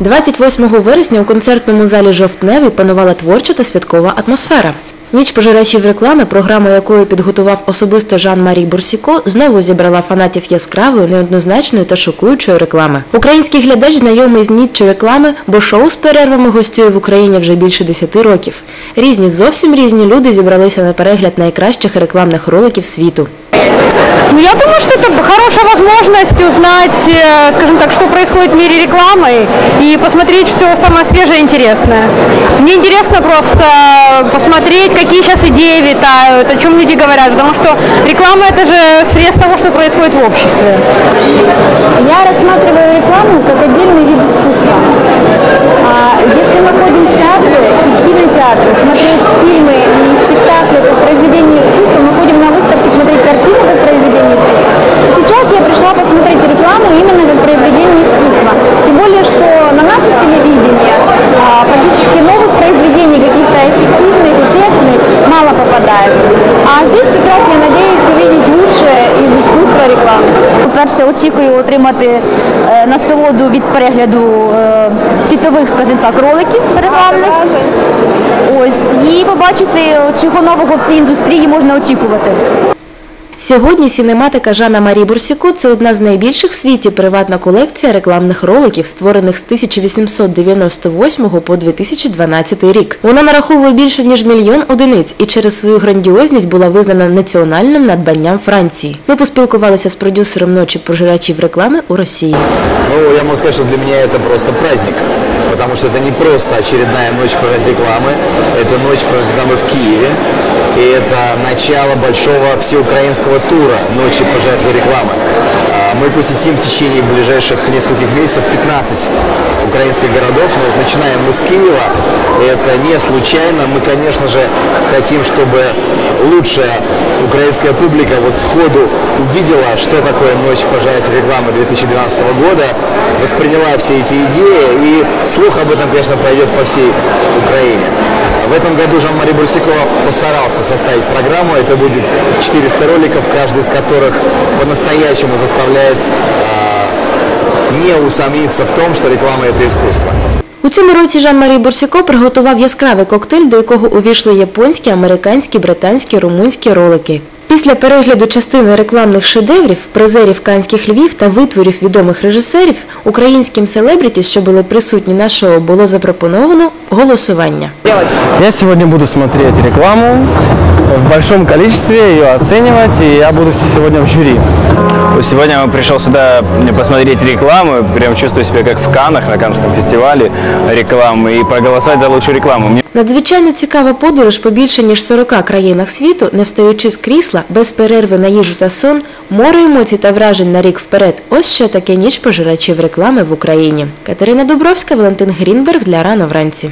28 вересня у концертному залі Жовтневий панувала творча та святкова атмосфера. Ніч пожирачів реклами, програму якої підготував особисто Жан-Марій Бурсіко, знову зібрала фанатів яскравої, неоднозначної та шокуючої реклами. Український глядач знайомий з ніччю реклами, бо шоу з перервами гостює в Україні вже більше 10 років. Різні, зовсім різні люди зібралися на перегляд найкращих рекламних роликів світу. Ну, я возможность узнать, э, скажем так, что происходит в мире рекламы и посмотреть, что самое свежее и интересное. Мне интересно просто посмотреть, какие сейчас идеи витают, о чем люди говорят, потому что реклама это же срез того, что происходит в обществе. Я рассматриваю рекламу Сейчас я пришла посмотреть рекламу именно как произведение искусства. Тем более, что на наше телевидение а, практически новых произведений, каких-то эффективных, эффектных, мало попадает. А здесь как раз я надеюсь увидеть лучшее из искусства рекламы. По-перше, очікую отримати е, насолоду від перегляду е, світових, скажімо так, роликів рекламних. Ось і побачити, чого нового в цій індустрії можна очікувати. Сьогодні сінематика Жана Марі Бурсіко – це одна з найбільших в світі приватна колекція рекламних роликів, створених з 1898 по 2012 рік. Вона нараховує більше ніж мільйон одиниць і через свою грандіозність була визнана національним надбанням Франції. Ми поспілкувалися з продюсером ночі пожирачів реклами у Росії. Ну, я могу сказать, что для меня это просто праздник, потому что это не просто очередная ночь про рекламы, это ночь про рекламы в Киеве, и это начало большого всеукраинского тура «Ночи пожирателей рекламы». А, Мы посетим в течение ближайших нескольких месяцев 15 украинских городов. Но вот начинаем мы с Киева. Это не случайно. Мы, конечно же, хотим, чтобы лучшая украинская публика вот сходу увидела, что такое «Ночь пожирателей рекламы» 2012 года, восприняла все эти идеи, и слух об этом, конечно, пойдет по всей Украине. В этом году Жан-Мари Бурсико постарался составить программу. Это будет 400 роликов, каждый из которых по-настоящему заставляет а, не усомниться в том, что реклама – это искусство. У цьому році Жан-Марій Бурсіко приготував яскравий коктейль, до якого увійшли японські, американські, британські, румунські ролики. Після перегляду частини рекламних шедеврів, призерів канських львів та витворів відомих режисерів, українським селебріті, що були присутні на шоу, було запропоновано голосування. Я сьогодні буду дивитися рекламу в большому кількості, її оцінювати, і я буду сьогодні в жюри. Сегодня я пришел сюда посмотреть рекламу, прям чувствую себя как в Каннах на Каннском фестивале рекламы и проголосовать за лучшую рекламу. Надзвичайно цікава подорож по більше ніж 40 країнах світу, не встаючи з крісла, без перерви на їжу та сон, море емоцій та вражень на рік вперед. Ось що таке ніч пожирачів реклами в Україні. Катерина Дубровська, Валентин Грінберг для рано вранці.